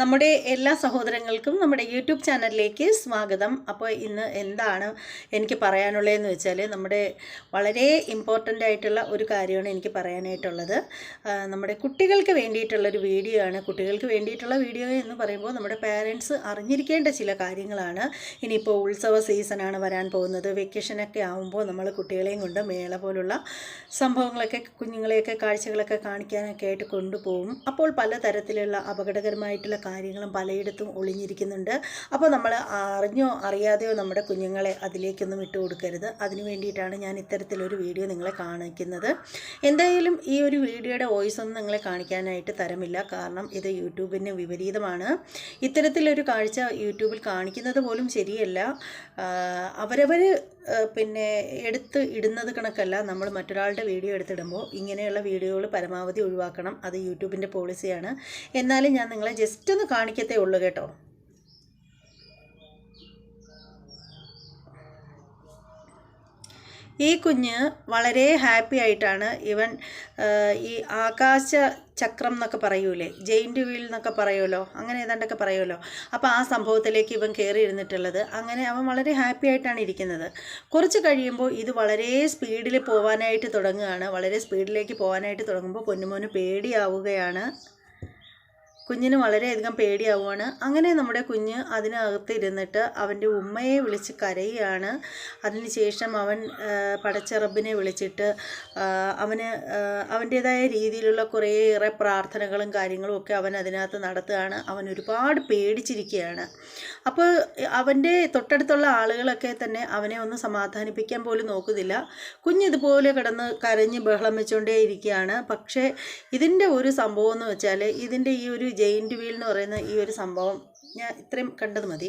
നമ്മുടെ എല്ലാ സഹോദരങ്ങൾക്കും നമ്മുടെ യൂട്യൂബ് ചാനലിലേക്ക് സ്വാഗതം. അപ്പോൾ ഇന്ന് എന്താണ് എനിക്ക് പറയാനുള്ളതെന്ന് വെച്ചാൽ നമ്മുടെ വളരെ ഇമ്പോർട്ടന്റ് ആയിട്ടുള്ള ഒരു കാര്യമാണ് എനിക്ക് പറയാനായിട്ടുള്ളത്. നമ്മുടെ കുട്ടികൾക്ക് വേണ്ടിയിട്ടുള്ളൊരു വീഡിയോ ആണ്. കുട്ടികൾക്ക് വേണ്ടിയിട്ടുള്ള വീഡിയോ എന്ന് പറയുമ്പോൾ നമ്മുടെ പാരൻസ് അറിഞ്ഞിരിക്കേണ്ട ചില കാര്യങ്ങളാണ്. ഇനിയിപ്പോൾ ഉത്സവ സീസണാണ് വരാൻ പോകുന്നത്. വെക്കേഷനൊക്കെ ആകുമ്പോൾ നമ്മൾ കുട്ടികളെയും കൊണ്ട് മേള പോലുള്ള സംഭവങ്ങളൊക്കെ കുഞ്ഞുങ്ങളെയൊക്കെ കാഴ്ചകളൊക്കെ കാണിക്കാനൊക്കെ ആയിട്ട് കൊണ്ടുപോകും. അപ്പോൾ പലതരത്തിലുള്ള അപകടകരമായിട്ടുള്ള കാര്യങ്ങളും പലയിടത്തും ഒളിഞ്ഞിരിക്കുന്നുണ്ട്. അപ്പോൾ നമ്മൾ അറിഞ്ഞോ അറിയാതെയോ നമ്മുടെ കുഞ്ഞുങ്ങളെ അതിലേക്കൊന്നും ഇട്ട് കൊടുക്കരുത്. അതിന് വേണ്ടിയിട്ടാണ് ഞാൻ ഇത്തരത്തിലൊരു വീഡിയോ നിങ്ങളെ കാണിക്കുന്നത്. എന്തായാലും ഈ ഒരു വീഡിയോയുടെ വോയിസ് ഒന്നും നിങ്ങളെ കാണിക്കാനായിട്ട് തരമില്ല. കാരണം ഇത് യൂട്യൂബിന് വിപരീതമാണ്. ഇത്തരത്തിലൊരു കാഴ്ച യൂട്യൂബിൽ കാണിക്കുന്നത് പോലും ശരിയല്ല. അവരവർ പിന്നെ എടുത്ത് ഇടുന്നത് കണക്കല്ല. നമ്മൾ മറ്റൊരാളുടെ വീഡിയോ എടുത്തിടുമ്പോൾ ഇങ്ങനെയുള്ള വീഡിയോകൾ പരമാവധി ഒഴിവാക്കണം. അത് യൂട്യൂബിന്റെ പോളിസിയാണ്. എന്നാലും ഞാൻ നിങ്ങളെ ജസ്റ്റ് ഒന്ന് കാണിക്കത്തേ ഉള്ളൂ കേട്ടോ. ഈ കുഞ്ഞ് വളരെ ഹാപ്പി ആയിട്ടാണ് ഇവൻ ഈ ആകാശ ചക്രം എന്നൊക്കെ പറയൂലേ ജെയിന്റ് വീൽ എന്നൊക്കെ പറയുമല്ലോ അങ്ങനെ ഏതാണ്ടൊക്കെ പറയുമല്ലോ അപ്പോൾ ആ സംഭവത്തിലേക്ക് ഇവൻ കയറി ഇരുന്നിട്ടുള്ളത്. അങ്ങനെ അവൻ വളരെ ഹാപ്പി ആയിട്ടാണ് ഇരിക്കുന്നത്. കുറച്ച് കഴിയുമ്പോൾ ഇത് വളരെ സ്പീഡിൽ പോകാനായിട്ട് തുടങ്ങുകയാണ്. വളരെ സ്പീഡിലേക്ക് പോകാനായിട്ട് തുടങ്ങുമ്പോൾ പൊന്നുമോന് പേടിയാവുകയാണ്. കുഞ്ഞിന് വളരെയധികം പേടിയാവുകയാണ് അങ്ങനെ നമ്മുടെ കുഞ്ഞ് അതിനകത്ത് ഇരുന്നിട്ട് അവന്റെ ഉമ്മയെ വിളിച്ച് കരയുകയാണ്. അതിനുശേഷം അവൻ പടച്ചറബിനെ വിളിച്ചിട്ട് അവന് അവന്റേതായ രീതിയിലുള്ള കുറേയേറെ പ്രാർത്ഥനകളും കാര്യങ്ങളും ഒക്കെ അവൻ അതിനകത്ത് നടത്തുകയാണ്. അവൻ ഒരുപാട് പേടിച്ചിരിക്കുകയാണ്. അപ്പോൾ അവന്റെ തൊട്ടടുത്തുള്ള ആളുകളൊക്കെ തന്നെ അവനെ ഒന്ന് സമാധാനിപ്പിക്കാൻ പോലും നോക്കുന്നില്ല. കുഞ്ഞിതുപോലെ കിടന്ന് കരഞ്ഞ് ബഹളം വെച്ചുകൊണ്ടേ ഇരിക്കുകയാണ് പക്ഷേ ഇതിന്റെ ഒരു സംഭവം എന്ന് വെച്ചാൽ ഇതിന്റെ ഈ ഒരു ജെയിന്റ് വീൽ എന്ന് പറയുന്ന ഈ ഒരു സംഭവം ഞാൻ ഇത്രയും കണ്ടത് മതി.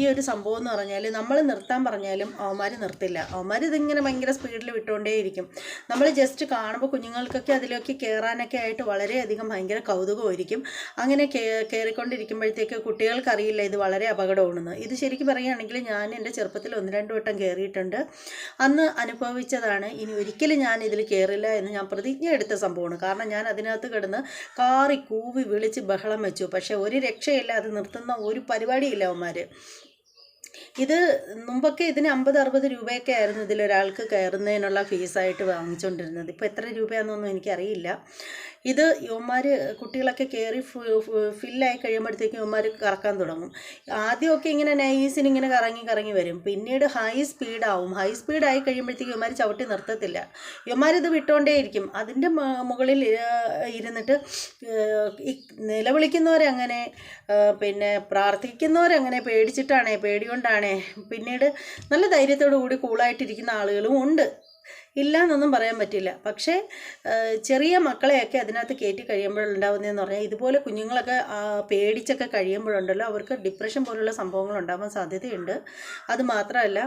ഈ ഒരു സംഭവം എന്ന് പറഞ്ഞാൽ നമ്മൾ നിർത്താൻ പറഞ്ഞാലും അവന്മാർ നിർത്തില്ല. അവന്മാർ ഇതിങ്ങനെ ഭയങ്കര സ്പീഡിൽ വിട്ടുകൊണ്ടേയിരിക്കും നമ്മൾ ജസ്റ്റ് കാണുമ്പോൾ കുഞ്ഞുങ്ങൾക്കൊക്കെ അതിലേക്ക് കയറാനൊക്കെ ആയിട്ട് വളരെയധികം ഭയങ്കര കൗതുകമായിരിക്കും. അങ്ങനെ കയറിക്കൊണ്ടിരിക്കുമ്പോഴത്തേക്ക് കുട്ടികൾക്കറിയില്ല ഇത് വളരെ അപകടമാണെന്ന്. ഇത് ശരിക്കും പറയുകയാണെങ്കിൽ ഞാൻ എന്റെ ചെറുപ്പത്തിൽ ഒന്ന് രണ്ട് വട്ടം കയറിയിട്ടുണ്ട് അന്ന് അനുഭവിച്ചതാണ് ഇനി ഒരിക്കലും ഞാൻ ഇതിൽ കയറില്ല എന്ന് ഞാൻ പ്രതിജ്ഞ എടുത്ത സംഭവമാണ്. കാരണം ഞാൻ അതിനകത്ത് കിടന്ന് കാറി കൂവി വിളിച്ച് ബഹളം വെച്ചു. പക്ഷേ ഒരു രക്ഷയില്ല അത് നിർത്തുന്ന ഒരു പരിപാടിയില്ല അവന്മാർ ഇത് മുമ്പൊക്കെ ഇതിന് അമ്പത് അറുപത് രൂപയൊക്കെ ആയിരുന്നു ഇതിലൊരാൾക്ക് കയറുന്നതിനുള്ള ഫീസായിട്ട് വാങ്ങിച്ചുകൊണ്ടിരുന്നത് ഇപ്പോൾ എത്ര രൂപയാണെന്നൊന്നും എനിക്കറിയില്ല. ഇത് യുവന്മാർ കുട്ടികളൊക്കെ കയറി ഫില്ലായി കഴിയുമ്പോഴത്തേക്കും യുവന്മാർ കറക്കാൻ തുടങ്ങും. ആദ്യമൊക്കെ ഇങ്ങനെ നൈസിന് ഇങ്ങനെ കറങ്ങി കറങ്ങി വരും. പിന്നീട് ഹൈ സ്പീഡാവും. ഹൈ സ്പീഡായി കഴിയുമ്പോഴത്തേക്കും യുവന്മാർ ചവിട്ടി നിർത്തത്തില്ല. യുവന്മാർ ഇത് വിട്ടുകൊണ്ടേയിരിക്കും അതിന്റെ മുകളിൽ ഇരുന്നിട്ട് നിലവിളിക്കുന്നവരങ്ങനെ പിന്നെ പ്രാർത്ഥിക്കുന്നവരങ്ങനെ പേടിച്ചിട്ടാണേ പേടി കൊണ്ടാണേ പിന്നീട് നല്ല ധൈര്യത്തോടു കൂടി കൂളായിട്ടിരിക്കുന്ന ആളുകളും ഉണ്ട്. ഇല്ല എന്നൊന്നും പറയാൻ പറ്റില്ല. പക്ഷേ ചെറിയ മക്കളെയൊക്കെ അതിനകത്ത് കയറ്റി കഴിയുമ്പോഴുണ്ടാവുന്നതെന്ന് പറഞ്ഞാൽ ഇതുപോലെ കുഞ്ഞുങ്ങളൊക്കെ പേടിച്ചൊക്കെ കഴിയുമ്പോഴുണ്ടല്ലോ അവർക്ക് ഡിപ്രഷൻ പോലുള്ള സംഭവങ്ങൾ ഉണ്ടാവാൻ സാധ്യതയുണ്ട്. അത് മാത്രമല്ല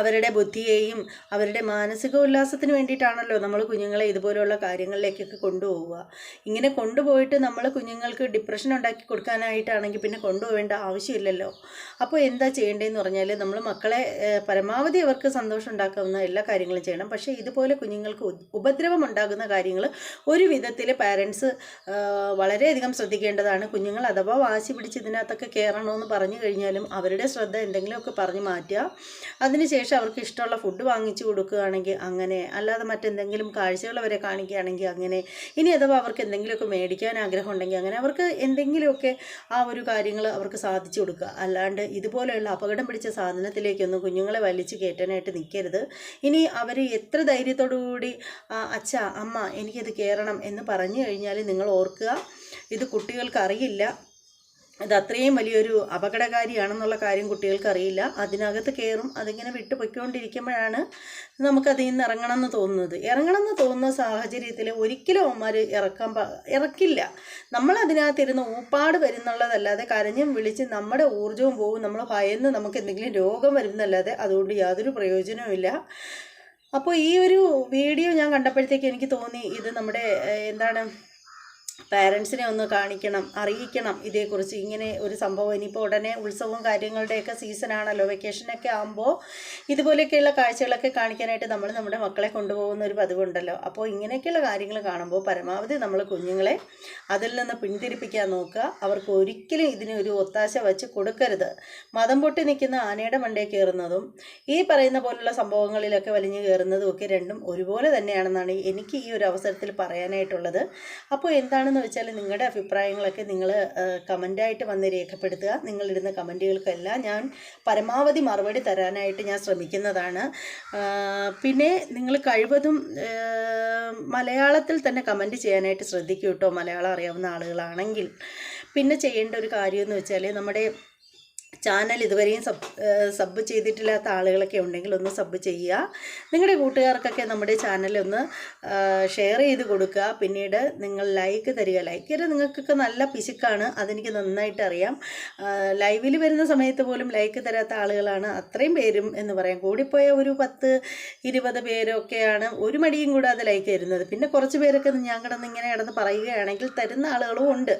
അവരുടെ ബുദ്ധിയെയും അവരുടെ മാനസിക ഉല്ലാസത്തിന് വേണ്ടിയിട്ടാണല്ലോ നമ്മൾ കുഞ്ഞുങ്ങളെ ഇതുപോലെയുള്ള കാര്യങ്ങളിലേക്കൊക്കെ കൊണ്ടുപോവുക. ഇങ്ങനെ കൊണ്ടുപോയിട്ട് നമ്മൾ കുഞ്ഞുങ്ങൾക്ക് ഡിപ്രഷൻ ഉണ്ടാക്കി കൊടുക്കാനായിട്ടാണെങ്കിൽ പിന്നെ കൊണ്ടുപോകേണ്ട ആവശ്യമില്ലല്ലോ. അപ്പോൾ എന്താ ചെയ്യേണ്ടതെന്ന് പറഞ്ഞാൽ നമ്മൾ മക്കളെ പരമാവധി അവർക്ക് സന്തോഷം ഉണ്ടാക്കാവുന്ന എല്ലാ കാര്യങ്ങളും ചെയ്യണം. പക്ഷേ ഇതുപോലെ കുഞ്ഞുങ്ങൾക്ക് ഉപദ്രവം ഉണ്ടാകുന്ന കാര്യങ്ങൾ ഒരു വിധത്തിൽ പാരൻസ് വളരെയധികം ശ്രദ്ധിക്കേണ്ടതാണ്. കുഞ്ഞുങ്ങൾ അഥവാ വാശി പിടിച്ച് ഇതിനകത്തൊക്കെ കയറണമെന്ന് പറഞ്ഞു കഴിഞ്ഞാലും അവരുടെ ശ്രദ്ധ എന്തെങ്കിലുമൊക്കെ പറഞ്ഞു മാറ്റുക. അതിനുശേഷം അവർക്ക് ഇഷ്ടമുള്ള ഫുഡ് വാങ്ങിച്ചു കൊടുക്കുകയാണെങ്കിൽ അങ്ങനെ അല്ലാതെ മറ്റെന്തെങ്കിലും കാഴ്ചകൾ അവരെ കാണിക്കുകയാണെങ്കിൽ അങ്ങനെ ഇനി അഥവാ അവർക്ക് എന്തെങ്കിലുമൊക്കെ മേടിക്കാൻ ആഗ്രഹം ഉണ്ടെങ്കിൽ അങ്ങനെ അവർക്ക് എന്തെങ്കിലുമൊക്കെ ആ ഒരു കാര്യങ്ങൾ അവർക്ക് സാധിച്ചു കൊടുക്കുക. അല്ലാണ്ട് ഇതുപോലെയുള്ള അപകടം പിടിച്ച സാധനത്തിലേക്കൊന്നും കുഞ്ഞുങ്ങളെ വലിച്ചു കയറ്റാനായിട്ട് നിൽക്കരുത്. ഇനി അവർ എത്ര ധൈര്യത്തോടു കൂടി "ആ, അച്ഛ അമ്മ എനിക്കിത് കയറണം എന്ന് പറഞ്ഞു കഴിഞ്ഞാൽ നിങ്ങൾ ഓർക്കുക. ഇത് കുട്ടികൾക്ക് അറിയില്ല. ഇത് അത്രയും വലിയൊരു അപകടകാരിയാണെന്നുള്ള കാര്യം കുട്ടികൾക്ക് അറിയില്ല അതിനകത്ത് കയറും അതിങ്ങനെ വിട്ടു പൊയ്ക്കൊണ്ടിരിക്കുമ്പോഴാണ് നമുക്കതിൽ നിന്ന് ഇറങ്ങണം എന്ന് തോന്നുന്നത്. ഇറങ്ങണം എന്ന് തോന്നുന്ന സാഹചര്യത്തിൽ ഒരിക്കലും അവന്മാർ ഇറക്കാൻ ഇറക്കില്ല. നമ്മളതിനകത്തിരുന്ന് ഊപ്പാട് വരുന്നുള്ളതല്ലാതെ കരഞ്ഞും വിളിച്ച് നമ്മുടെ ഊർജവും പോകും നമ്മൾ ഭയന്ന് നമുക്ക് എന്തെങ്കിലും രോഗം വരുന്നല്ലാതെ അതുകൊണ്ട് യാതൊരു പ്രയോജനവുമില്ല അപ്പോൾ ഈ ഒരു വീഡിയോ ഞാൻ കണ്ടപ്പോഴത്തേക്ക് എനിക്ക് തോന്നി ഇത് നമ്മുടെ എന്താണ് പാരൻസിനെ ഒന്ന് കാണിക്കണം അറിയിക്കണം ഇതേക്കുറിച്ച്. ഇങ്ങനെ ഒരു സംഭവം ഇനിയിപ്പോൾ ഉടനെ ഉത്സവവും കാര്യങ്ങളുടെയൊക്കെ സീസണാണല്ലോ വെക്കേഷനൊക്കെ ആകുമ്പോൾ ഇതുപോലെയൊക്കെയുള്ള കാഴ്ചകളൊക്കെ കാണിക്കാനായിട്ട് നമ്മൾ നമ്മുടെ മക്കളെ കൊണ്ടുപോകുന്ന ഒരു പതിവുണ്ടല്ലോ. അപ്പോൾ ഇങ്ങനെയൊക്കെയുള്ള കാര്യങ്ങൾ കാണുമ്പോൾ പരമാവധി നമ്മൾ കുഞ്ഞുങ്ങളെ അതിൽ നിന്ന് പിന്തിരിപ്പിക്കാൻ നോക്കുക. അവർക്ക് ഒരിക്കലും ഇതിന് ഒരു ഒത്താശ വച്ച് കൊടുക്കരുത്. മതം പൊട്ടി നിൽക്കുന്ന ആനയുടെ മണ്ടേ കയറുന്നതും ഈ പറയുന്ന പോലുള്ള സംഭവങ്ങളിലൊക്കെ വലിഞ്ഞു കയറുന്നതും ഒക്കെ രണ്ടും ഒരുപോലെ തന്നെയാണെന്നാണ് എനിക്ക് ഈ ഒരു അവസരത്തിൽ പറയാനായിട്ടുള്ളത്. അപ്പോൾ എന്താണെന്ന് വെച്ചാൽ നിങ്ങളുടെ അഭിപ്രായങ്ങളൊക്കെ നിങ്ങൾ കമന്റായിട്ട് വന്ന് രേഖപ്പെടുത്തുക. നിങ്ങളിടുന്ന കമന്റുകൾക്കെല്ലാം ഞാൻ പരമാവധി മറുപടി തരാനായിട്ട് ഞാൻ ശ്രമിക്കുന്നതാണ്. പിന്നെ നിങ്ങൾ കഴിവതും മലയാളത്തിൽ തന്നെ കമന്റ് ചെയ്യാനായിട്ട് ശ്രദ്ധിക്കൂ കേട്ടോ മലയാളം അറിയാവുന്ന ആളുകളാണെങ്കിൽ. പിന്നെ ചെയ്യേണ്ട ഒരു കാര്യമെന്ന് വെച്ചാൽ നമ്മുടെ ചാനൽ ഇതുവരെയും സബ് സബ് ചെയ്തിട്ടില്ലാത്ത ആളുകളൊക്കെ ഉണ്ടെങ്കിൽ ഒന്ന് സബ് ചെയ്യുക. നിങ്ങളുടെ കൂട്ടുകാർക്കൊക്കെ നമ്മുടെ ചാനൽ ഒന്ന് ഷെയർ ചെയ്ത് കൊടുക്കുക. പിന്നീട് നിങ്ങൾ ലൈക്ക് തരിക. ലൈക്ക് തരിക നിങ്ങൾക്കൊക്കെ നല്ല പിശുക്കാണ്. അതെനിക്ക് നന്നായിട്ട് അറിയാം. ലൈവിൽ വരുന്ന സമയത്ത് പോലും ലൈക്ക് തരാത്ത ആളുകളാണ് അത്രയും പേരും എന്ന് പറയാം. കൂടിപ്പോയ ഒരു പത്ത് ഇരുപത് പേരൊക്കെയാണ് ഒരു മടിയും കൂടാതെ ലൈക്ക് തരുന്നത്. പിന്നെ കുറച്ച് പേരൊക്കെ ഞാൻ കിടന്ന് ഇങ്ങനെ കിടന്ന് പറയുകയാണെങ്കിൽ തരുന്ന ആളുകളും ഉണ്ട്.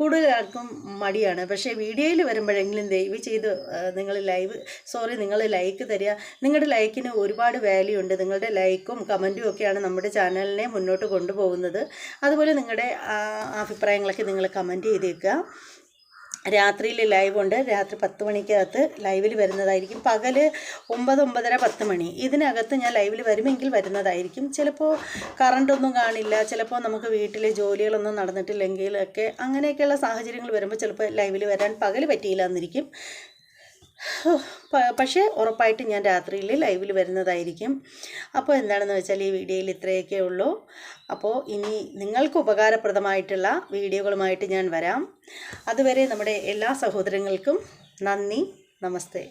കൂടുതൽ ആൾക്കും മടിയാണ്. പക്ഷേ വീഡിയോയിൽ വരുമ്പോഴെങ്കിലും ദയവ് ചെയ്ത് നിങ്ങൾ ലൈവ് സോറി നിങ്ങൾ ലൈക്ക് തരിക. നിങ്ങളുടെ ലൈക്കിന് ഒരുപാട് വാല്യൂ ഉണ്ട്. നിങ്ങളുടെ ലൈക്കും കമന്റും ഒക്കെയാണ് നമ്മുടെ ചാനലിനെ മുന്നോട്ട് കൊണ്ടുപോകുന്നത്. അതുപോലെ നിങ്ങളുടെ അഭിപ്രായങ്ങളൊക്കെ നിങ്ങൾ കമന്റ് ചെയ്തേക്കുക. രാത്രിയിൽ ലൈവ് ഉണ്ട്. രാത്രി പത്ത് മണിക്കകത്ത് ലൈവിൽ വരുന്നതായിരിക്കും. പകൽ ഒമ്പത് ഒമ്പതര പത്ത് മണി. ഇതിനകത്ത് ഞാൻ ലൈവിൽ വരുമെങ്കിൽ വരുന്നതായിരിക്കും. ചിലപ്പോൾ കറണ്ടൊന്നും കാണില്ല. ചിലപ്പോൾ നമുക്ക് വീട്ടിലെ ജോലികളൊന്നും നടന്നിട്ടില്ലെങ്കിലൊക്കെ അങ്ങനെയൊക്കെയുള്ള സാഹചര്യങ്ങൾ വരുമ്പോൾ ചിലപ്പോൾ ലൈവിൽ വരാൻ പകൽ പറ്റിയില്ല എന്നിരിക്കും. പക്ഷേ ഉറപ്പായിട്ട് ഞാൻ രാത്രിയിൽ ലൈവിൽ വരുന്നതായിരിക്കും. അപ്പോൾ എന്താണെന്ന് വെച്ചാൽ ഈ വീഡിയോയിൽ ഇത്രയൊക്കെ ഉള്ളൂ. അപ്പോൾ ഇനി നിങ്ങൾക്ക് ഉപകാരപ്രദമായിട്ടുള്ള വീഡിയോകളുമായിട്ട് ഞാൻ വരാം. അതുവരെ നമ്മുടെ എല്ലാ സഹോദരങ്ങൾക്കും നന്ദി. നമസ്തേ.